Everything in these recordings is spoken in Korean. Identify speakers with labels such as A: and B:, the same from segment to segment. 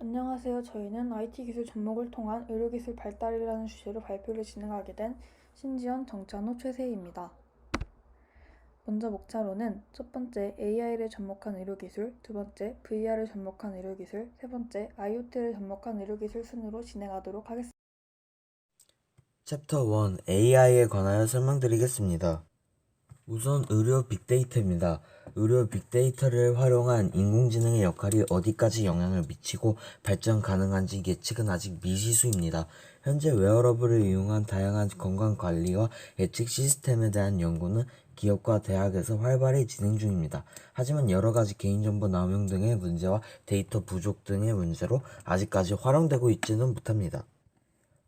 A: 안녕하세요. 저희는 IT 기술 접목을 통한 의료기술 발달이라는 주제로 발표를 진행하게 된 신지연, 정찬호, 최세희입니다. 먼저 목차로는 첫 번째 AI를 접목한 의료기술, 두 번째 VR을 접목한 의료기술, 세 번째 IoT를 접목한 의료기술 순으로 진행하도록 하겠습니다.
B: 챕터 1 AI에 관하여 설명드리겠습니다. 우선 의료 빅데이터입니다. 의료 빅데이터를 활용한 인공지능의 역할이 어디까지 영향을 미치고 발전 가능한지 예측은 아직 미지수입니다. 현재 웨어러블을 이용한 다양한 건강관리와 예측 시스템에 대한 연구는 기업과 대학에서 활발히 진행 중입니다. 하지만 여러 가지 개인정보 남용 등의 문제와 데이터 부족 등의 문제로 아직까지 활용되고 있지는 못합니다.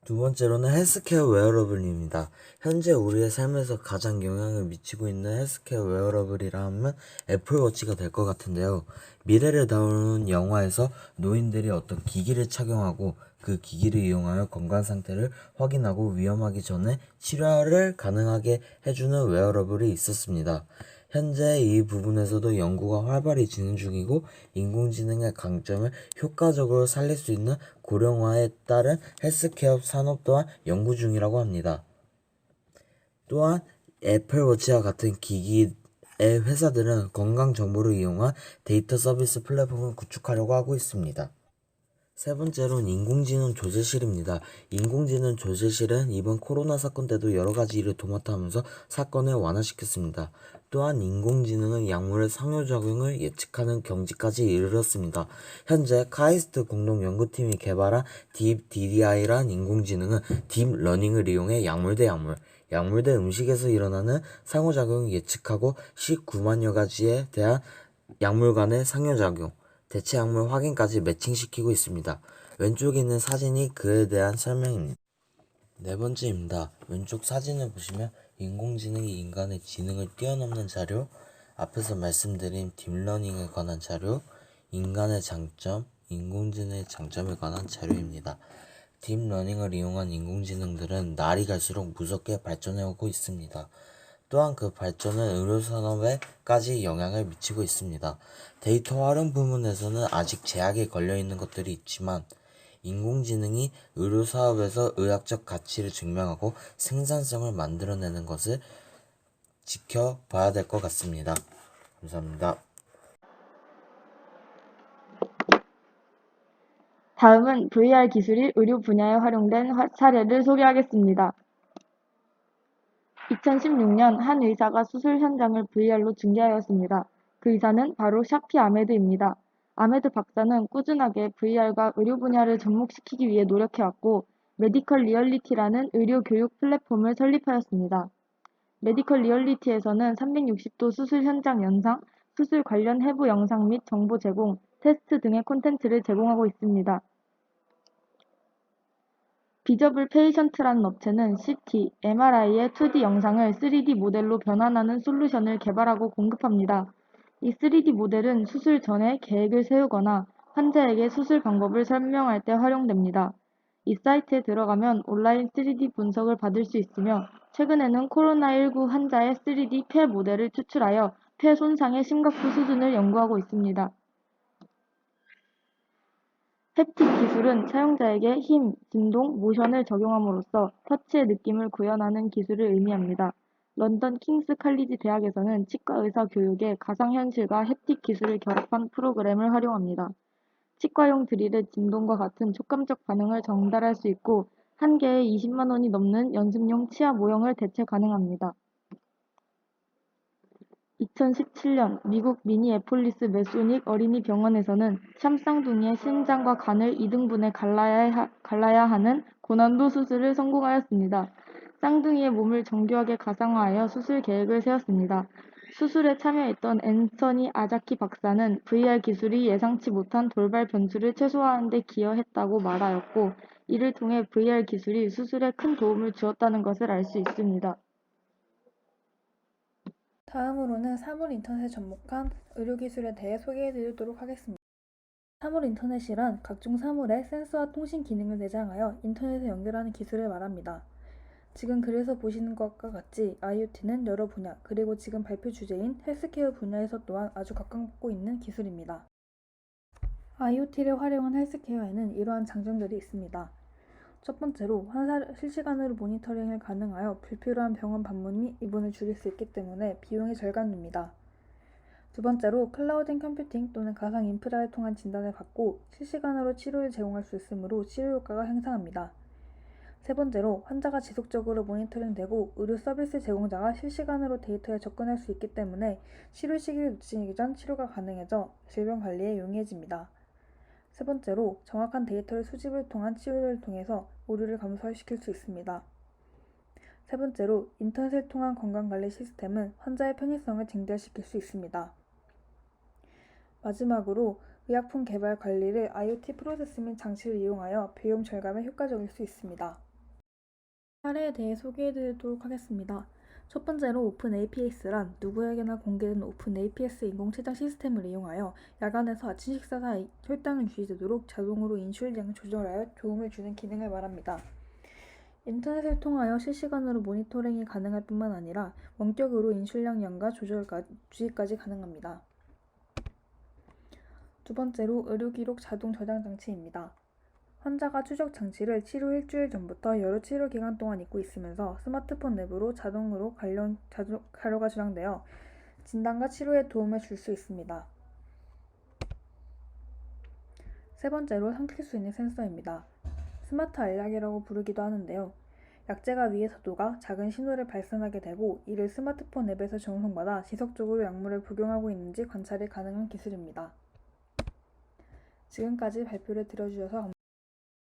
B: 두 번째로는 헬스케어 웨어러블입니다. 현재 우리의 삶에서 가장 영향을 미치고 있는 헬스케어 웨어러블이라 하면 애플워치가 될 것 같은데요. 미래를 다루는 영화에서 노인들이 어떤 기기를 착용하고 그 기기를 이용하여 건강 상태를 확인하고 위험하기 전에 치료를 가능하게 해주는 웨어러블이 있었습니다. 현재 이 부분에서도 연구가 활발히 진행 중이고 인공지능의 강점을 효과적으로 살릴 수 있는 고령화에 따른 헬스케어 산업 또한 연구 중이라고 합니다. 또한 애플워치와 같은 기기의 회사들은 건강 정보를 이용한 데이터 서비스 플랫폼을 구축하려고 하고 있습니다. 세 번째로는 인공지능 조제실입니다. 인공지능 조제실은 이번 코로나 사건 때도 여러 가지 일을 도맡아 하면서 사건을 완화시켰습니다. 또한 인공지능은 약물의 상호작용을 예측하는 경지까지 이르렀습니다. 현재 카이스트 공동연구팀이 개발한 딥 DDI란 인공지능은 딥러닝을 이용해 약물 대 약물, 약물 대 음식에서 일어나는 상호작용을 예측하고 19만여 가지에 대한 약물 간의 상호작용, 대체 약물 확인까지 매칭시키고 있습니다. 왼쪽에 있는 사진이 그에 대한 설명입니다. 네 번째입니다. 왼쪽 사진을 보시면 인공지능이 인간의 지능을 뛰어넘는 자료, 앞에서 말씀드린 딥러닝에 관한 자료, 인간의 장점, 인공지능의 장점에 관한 자료입니다. 딥러닝을 이용한 인공지능들은 날이 갈수록 무섭게 발전해오고 있습니다. 또한 그 발전은 의료산업에까지 영향을 미치고 있습니다. 데이터 활용 부분에서는 아직 제약에 걸려 있는 것들이 있지만 인공지능이 의료사업에서 의학적 가치를 증명하고 생산성을 만들어내는 것을 지켜봐야 될 것 같습니다. 감사합니다.
C: 다음은 VR 기술이 의료 분야에 활용된 화- 사례를 소개하겠습니다. 2016년 한 의사가 수술 현장을 VR로 중계하였습니다. 그 의사는 바로 샤피 아메드입니다. 아메드 박사는 꾸준하게 VR과 의료 분야를 접목시키기 위해 노력해왔고, 메디컬 리얼리티라는 의료 교육 플랫폼을 설립하였습니다. 메디컬 리얼리티에서는 360도 수술 현장 영상, 수술 관련 해부 영상 및 정보 제공, 테스트 등의 콘텐츠를 제공하고 있습니다. 비저블 페이션트라는 업체는 CT, MRI의 2D 영상을 3D 모델로 변환하는 솔루션을 개발하고 공급합니다. 이 3D 모델은 수술 전에 계획을 세우거나 환자에게 수술 방법을 설명할 때 활용됩니다. 이 사이트에 들어가면 온라인 3D 분석을 받을 수 있으며 최근에는 코로나19 환자의 3D 폐 모델을 추출하여 폐 손상의 심각도 수준을 연구하고 있습니다. 햅틱 기술은 사용자에게 힘, 진동, 모션을 적용함으로써 터치의 느낌을 구현하는 기술을 의미합니다. 런던 킹스 칼리지 대학에서는 치과 의사 교육에 가상현실과 햅틱 기술을 결합한 프로그램을 활용합니다. 치과용 드릴의 진동과 같은 촉감적 반응을 전달할 수 있고 한 개에 20만 원이 넘는 연습용 치아 모형을 대체 가능합니다. 2017년 미국 미니애폴리스 메소닉 어린이 병원에서는 샴쌍둥이의 심장과 간을 2등분해 갈라야, 하, 갈라야 하는 고난도 수술을 성공하였습니다. 쌍둥이의 몸을 정교하게 가상화하여 수술 계획을 세웠습니다. 수술에 참여했던 앤서니 아자키 박사는 VR 기술이 예상치 못한 돌발 변수를 최소화하는 데 기여했다고 말하였고, 이를 통해 VR 기술이 수술에 큰 도움을 주었다는 것을 알 수 있습니다.
A: 다음으로는 사물 인터넷에 접목한 의료기술에 대해 소개해 드리도록 하겠습니다. 사물 인터넷이란 각종 사물에 센서와 통신 기능을 내장하여 인터넷에 연결하는 기술을 말합니다. 지금 그래서 보시는 것과 같이 IoT는 여러 분야, 그리고 지금 발표 주제인 헬스케어 분야에서 또한 아주 각광받고 있는 기술입니다. IoT를 활용한 헬스케어에는 이러한 장점들이 있습니다. 첫 번째로 환자를 실시간으로 모니터링을 가능하여 불필요한 병원 방문 및 입원을 줄일 수 있기 때문에 비용이 절감됩니다. 두 번째로 클라우드 컴퓨팅 또는 가상 인프라를 통한 진단을 받고 실시간으로 치료를 제공할 수 있으므로 치료 효과가 향상합니다. 세 번째로 환자가 지속적으로 모니터링되고 의료 서비스 제공자가 실시간으로 데이터에 접근할 수 있기 때문에 치료 시기를 놓치기 전 치료가 가능해져 질병 관리에 용이해집니다. 세 번째로 정확한 데이터를 수집을 통한 치료를 통해서 오류를 감소시킬 수 있습니다. 세 번째로 인터넷을 통한 건강관리 시스템은 환자의 편의성을 증대시킬 수 있습니다. 마지막으로 의약품 개발 관리를 IoT 프로세스 및 장치를 이용하여 비용 절감에 효과적일 수 있습니다. 사례에 대해 소개해드리도록 하겠습니다. 첫 번째로 오픈 APS란 누구에게나 공개된 오픈 APS 인공체장 시스템을 이용하여 야간에서 아침 식사 사이 혈당을 유지되도록 자동으로 인슐린을 조절하여 도움을 주는 기능을 말합니다. 인터넷을 통하여 실시간으로 모니터링이 가능할 뿐만 아니라 원격으로 인슐린량과 조절까지 주의까지 가능합니다. 두 번째로 의료기록 자동 저장 장치입니다. 환자가 추적 장치를 치료 일주일 전부터 여러 치료 기간 동안 잊고 있으면서 스마트폰 앱으로 자동으로 관련 자료, 자료가 저장되어 진단과 치료에 도움을 줄 수 있습니다. 세 번째로 삼킬 수 있는 센서입니다. 스마트 알약이라고 부르기도 하는데요. 약제가 위의 사도가 작은 신호를 발산하게 되고 이를 스마트폰 앱에서 전송받아 지속적으로 약물을 복용하고 있는지 관찰이 가능한 기술입니다. 지금까지 발표를 들어주셔서.